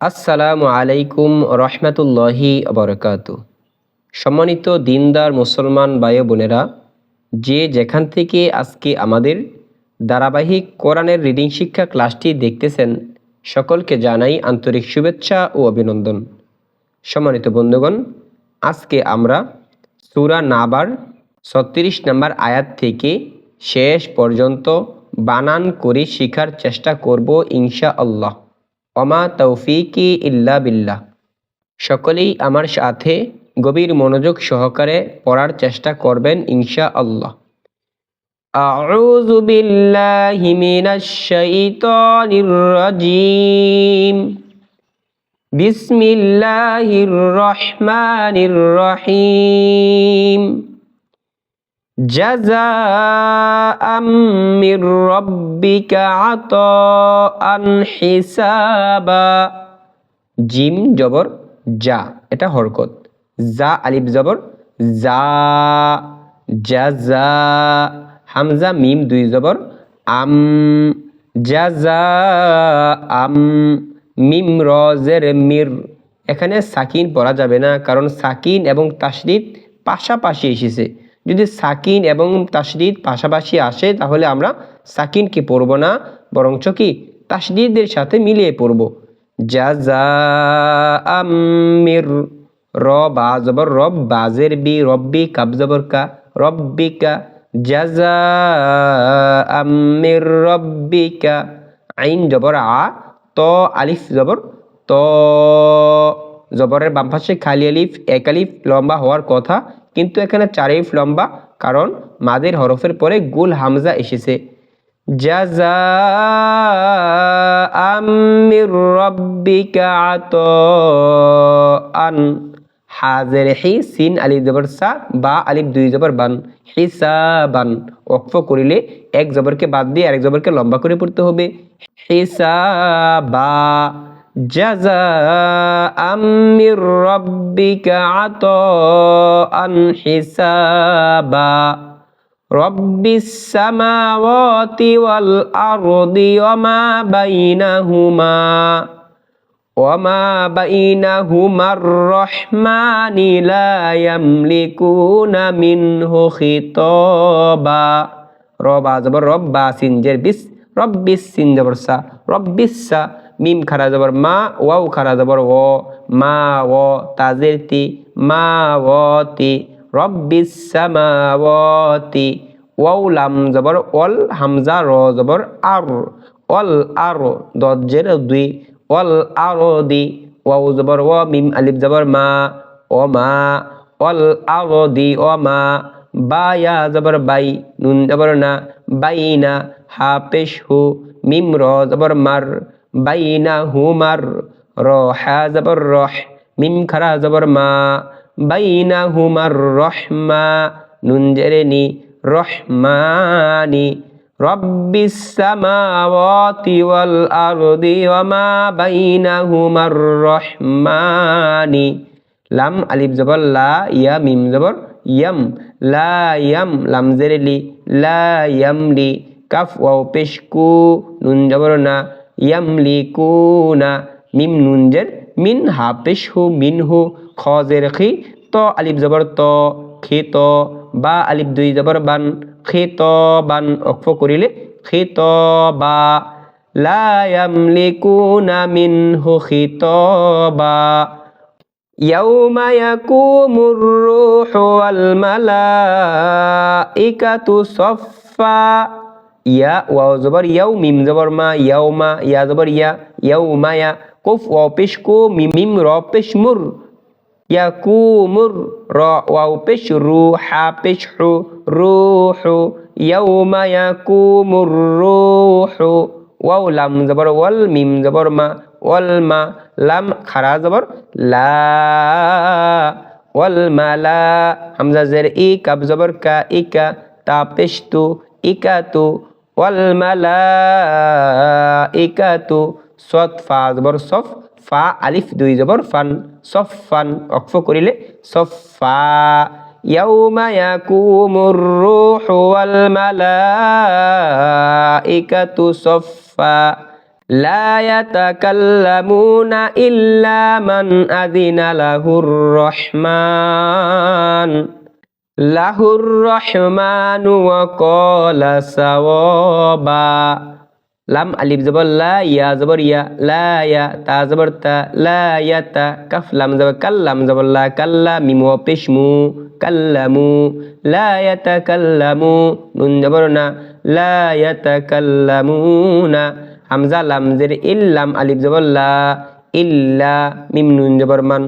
আসসালামু আলাইকুম রহমতুল্লাহি বরকাত সম্মানিত দিনদার মুসলমান ভাই বোনেরা, যে যেখান থেকে আজকে আমাদের ধারাবাহিক কোরআনের রিডিং শিক্ষা ক্লাসটি দেখতেছেন, সকলকে জানাই আন্তরিক শুভেচ্ছা ও অভিনন্দন। সম্মানিত বন্ধুগণ, আজকে আমরা সুরা নাবার ছত্রিশ নম্বর আয়াত থেকে শেষ পর্যন্ত বানান করে শেখার চেষ্টা করব ইনশা আল্লাহ অমা তৌফিকি ইল্লা বিল্লাহ সকলেই আমার সাথে গভীর মনোযোগ সহকারে পড়ার চেষ্টা করবেন ইনশা আল্লাহ أعوذ بالله من الشيطان الرجيم بسم الله الرحمن الرحيم جزاء من ربك عطاء حسابا জিম জবর যা এটা হরকত যা আলিফ জবর যা জাজা হামজা মিম দুই জবর আম জাজা আম মিম রজের মির এখানে সাকিন পড়া যাবে না কারণ সাকিন এবং তাসরিদ পাশাপাশি এসেছে যদি সাকিন এবং তাসদিদ পাশাপাশি আসে, তাহলে আমরা সাকিনকে পড়ব না, বরঞ্চ কি তাসদিদের সাথে মিলিয়ে পড়ব জাজা আমির র বা জবর রব, বাজের বি রব্বি কাব জবর কা রব্বিকা জাজা আমির রব্বিকা আইন জবর আ, ত, আলিফ জবর, ত জবরের বাম খালি আলিফ, এক আলিফ লম্বা হওয়ার কথা কিন্তু এখানে চার আলিফ লম্বা, কারণ মাদের হরফের পরে গুল হামজা এসেছে। আন বা দুই বান। করিলে এক জবরকে বাদ দিয়ে আরেক জবরকে লম্বা করে পড়তে হবে। হিসাবা। جزاء من ربك عطاء حسابا رب السماوات والأرض وما بينهما وما بينهما الرحمن لا يملكون منه خطابا رب عزب رب باسين جربس رب السين جبرسا رب السا মিম খারা জবর মা, ওয়াও খারা জবর ও, মা ও, তাজের তি, মা ও তি, রব্বিস সামাওয়াতি, ওয়াও লাম জবর অল হামজা র জবর, আর অল আর দজ্জের দুই অল আর দি, ওয়াও জবর ও, মিম আলিফ জবর মা ও মা অল আর দি ও মা বায়া জবর বাই, নুন জবর না বাইনা হা পেশ হু, মিম র জবর মার বাইনা হু মার র হা জবর রহ, মিম খারা জবর মা। বাইনাহুমার রহমা, নুন জেরেনি রহমানি। বাইনাহুমার রহমানি। কাফ ওয়াও পেশকু, নুন জবর না। ইয়ামলি কুনা মিম নুন জের মিন হা পেশহু মিনহু খজের খি ত আলিফ জবর ত খে ত বা আলিফ দুই জবর বান খে ত বান অক্ফ করিলে খে ত বা লা ইয়ামলিকুনা মিনহু খিতাবা يوم يقوم الروح والملائكة صفا ইয়া, ওয়াও জবর, ইয়াও মিম জবর মা, ইয়াও মা, ইয়া জবর, ইয়া, ইয়াও মা, ইয়া, কুফ, ওয়াও পেশ কু, মিম মিম, র, পেশ মুর ইয়াকুমুর র, ওয়াও পেশ রু, হা পেশ হু রুহু ইয়াউমা ইয়াকুমুর রুহু ওয়াও লাম জবর, ওয়াল মিম জবর মা, ওয়াল মা, লাম খারা জবর, লা, ওয়াল মালা হামজা জের, ই, কাব জবর, কা ইকা তা, পেশ তু ইকা তু ওয়াল মালা ইকা তু সৎ ফা জবর সফ ফা আলিফ দুই জবর ফান সফান অক্ফ করিলে সফা يوم يقوم الروح والملائكة صفا لا يتكلمون إلا من أذن له الرحمن লাহুর রহমান কলা সাওয়াবা। লাম আলিফ জবর লা, ইয়া জবর ইয়া, লা ইয়া, তা জবর তা, লা ইয়া তা, কাফ লাম জবর কাল্লাম জবর লা কাল্লা মিম ওয়া পেশমু কাল্লামু লা ইয়াতাকাল্লামু নুন জবর না, লা ইয়াতাকাল্লামুনা হামজা লাম জের ইল্লাম আলিফ জবর লা, ইল্লা মিম নুন জবর মান,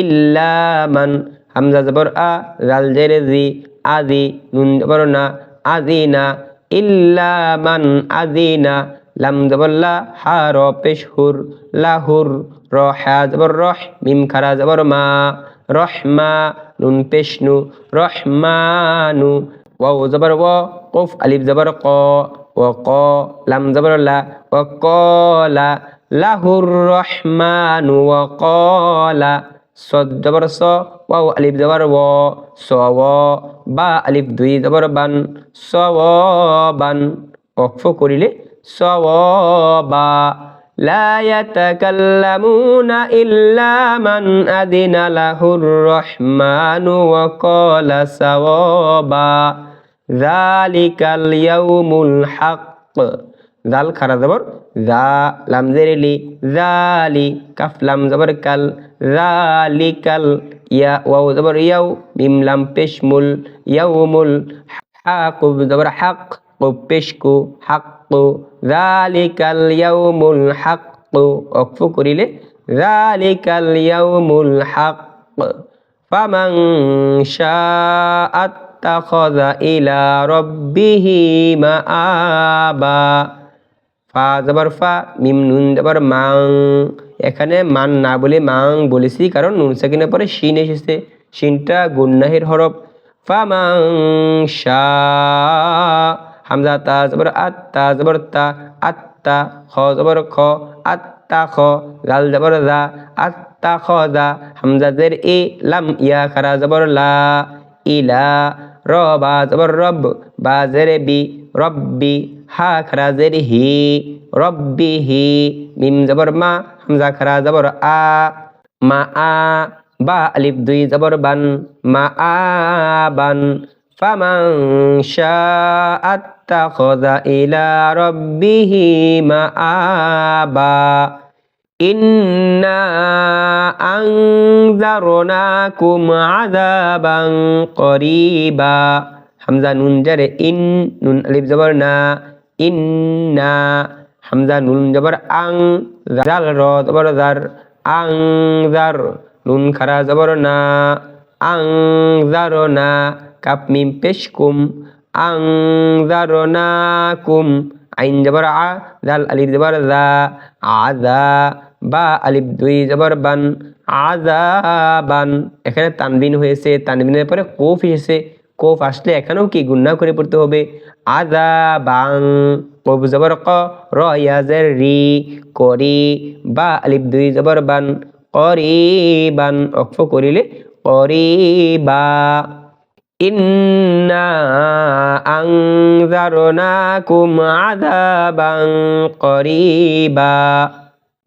ইল্লা মান হামজা জবর আ, জাল জের জি আদি নুন জবর না আদিনা ইল্লা মান আদিনা লাম জবল্লা হা, র, পেশ, হুর লাহুর র, হা জবর রহ মিম খারা জবর, মা রহমা নুন, পেশ, নু রহমানু ওয়াও জবর, ও, কফ, আলিফ জবর, ক, ও, ক, লাম জবর, লা, ও কলা লাহুর রহমানু ও কলা সদ জবর স ওয়াও আলিফ জবর ও স ও বা আলিফ দুই জবর বান স ও বান অক্ষ করিলে সওয়াবা لا يتكلمون إلا من أذن له الرحمن وقال صوابا ذلك اليوم الحق জাল খারা জবর জা লাম জেরেলি জালি কাফ লাম জবর কাল জালিকাল ইয়া ওয়াও জবর ইয়াও মিম লাম পেশমুল ইয়াউমুল হাকুব জবর হাক পেশকু হাক্কু। জালিকাল ইয়াউমুল হাক্কু অক্ফ করিলে জালিকাল ইয়াউমুল হাক্ক ফামান শাআত্তাখাযা ইলা রাব্বিহি মাআবা। ফা জবর ফা, মিম নুন জবর মাং। এখানে মান না বলে মাং বলেছি, কারণ নুন সাকিনের পরে শিন এসেছে। শিনটা গুন্নাহের হরফ। ফা মাং শা, হামজা, তা, জবর আত্তা জবর, তা আত্তা খ, জবর, খ আত্তা খ, গাল, জবর দা আত্তা খ দা হামজা, জের ই লাম, ইয়া, খারা, জবর, লা ইলা র বা জবর রব বা জের বি হা খারা জের হি, রব্বি হি মা, হামজা খারা জবর আ, মা আ, বা আলিফ দুই জবর বান, মা আ বান, ফামান শাআত্তাখাযা ইলা রাব্বিহি মাআবা ইন্না আনজারনাকুম আযাবান করিবা হামজা নুন জারে ইন নুন আলিফ জবর না ইন্না হামজা নুন জবর আং জাল র জবর জার আং জার নুন খারা জবর না আং জার না কাপ মিম কুম আং জার না কুম আইন আ জাল বা আলিফ দুই জবর বান আজাবান এখানে তানবিন হয়েছে, তানবিনের পরে কোফ এসেছে। কোফ আসলে এখানেও কি গুন্না করে পড়তে হবে? আদা বাং কোফ জবর ক, র ইয়াজের রি, করি, বা আলিফ দুই জবর বান করিবান অক্ষ করিলে করিবা ইন্না আনজারনাকুম আযাবান করিবা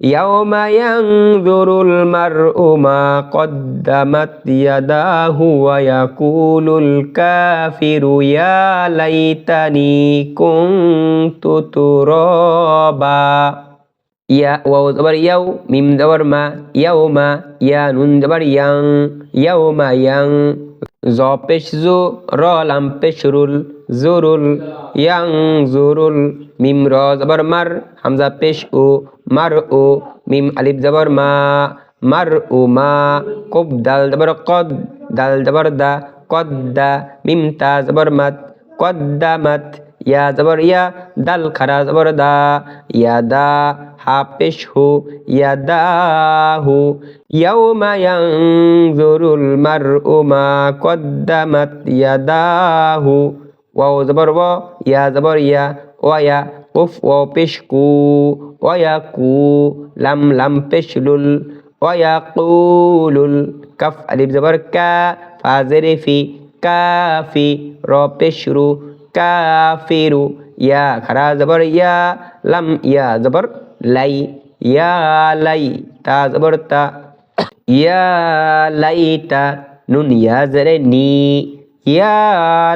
يوم ينظر المرء ما قدمت يداه ويقول الكافر يا ليتني كنت ترابا ইয়া ওয়াও জবর ইয়াও মিম জবর মা ইয়াও মা ইয়া নুন জবর ইয়াং ইয়াও মা ইয়াং জ পেশ জু র লাম পেশ রুল জুরুল ইয়াং জুরুল মিম র জবর মার হামজা পেশ ও মার ও মিম আলিফ জবর মা মার ও মা, কব দাল জবর কদ, দাল জবর দা, কদ দা, মিম তা জবর মাত কদ্দামাত ইয়া জবর ইয়া, দাল খারা জবর দা, ইয়া দা হা পেশ হু, ইয়া দা হু। ইয়াউমা ইয়ানজুরুল মারউ মা কদ্দামাত ইয়াদাহু ওয়াও জবর ওয়া ইয়া জবর ইয়া ওয়া ইয়া, উফ ওয়া পেশ কু ওয়া ইয়া কু লাম লাম পেশ লুল ওয়া ইয়া কুলুল কাফ আলিফ জবর কা ফা জেরে ফি কাফি র পেশ রু কাফিরু ইয়া খারা জবর ইয়া লাম ইয়া জবর লাই ইয়া লাই তা জবর তা ইয়া লাইতা নুন ইয়া জেরে নি ইয়া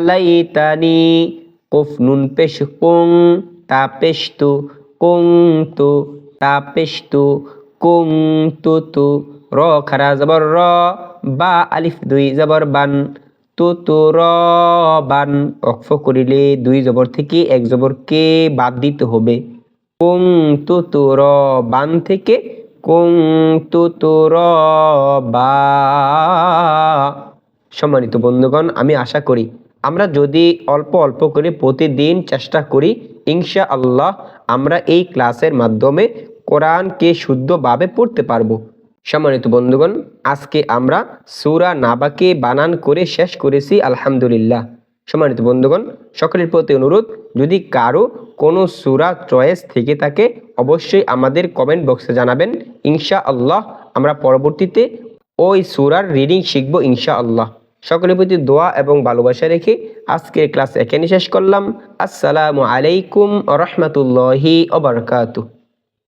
লাইতানি কফ নুন পেশ কুং তা পেশ তু কুং তু তা পেশ তু র, খারা, জবর, র, বা, আলিফ, দুই, জবর, বান তু তু র, বান অক্ফ করিলে দুই জবর থেকে এক জবর কে বাদ দিতে হবে। কুং তু তু র, বান থেকে কুং তু তু র, বা। সম্মানিত বন্ধুগণ, আমি আশা করি আমরা যদি অল্প অল্প করে প্রতিদিন চেষ্টা করি ইনশা আল্লাহ আমরা এই ক্লাসের মাধ্যমে কোরআনকে শুদ্ধভাবে পড়তে পারব। সম্মানিত বন্ধুগণ, আজকে আমরা সুরা নাবাকে বানান করে শেষ করেছি, আলহামদুলিল্লাহ। সম্মানিত বন্ধুগণ, সকলের প্রতি অনুরোধ, যদি কারও কোনো সুরা চয়েস থেকে থাকে, অবশ্যই আমাদের কমেন্ট বক্সে জানাবেন। ইনশা আল্লাহ আমরা পরবর্তীতে ওই সুরার রিডিং শিখব ইনশা আল্লাহ সকলের প্রতি দোয়া এবং ভালোবাসা রেখে আজকের ক্লাস এখানে শেষ করলাম। আসসালামু আলাইকুম রহমতুল্লাহি ওবরকাতুহ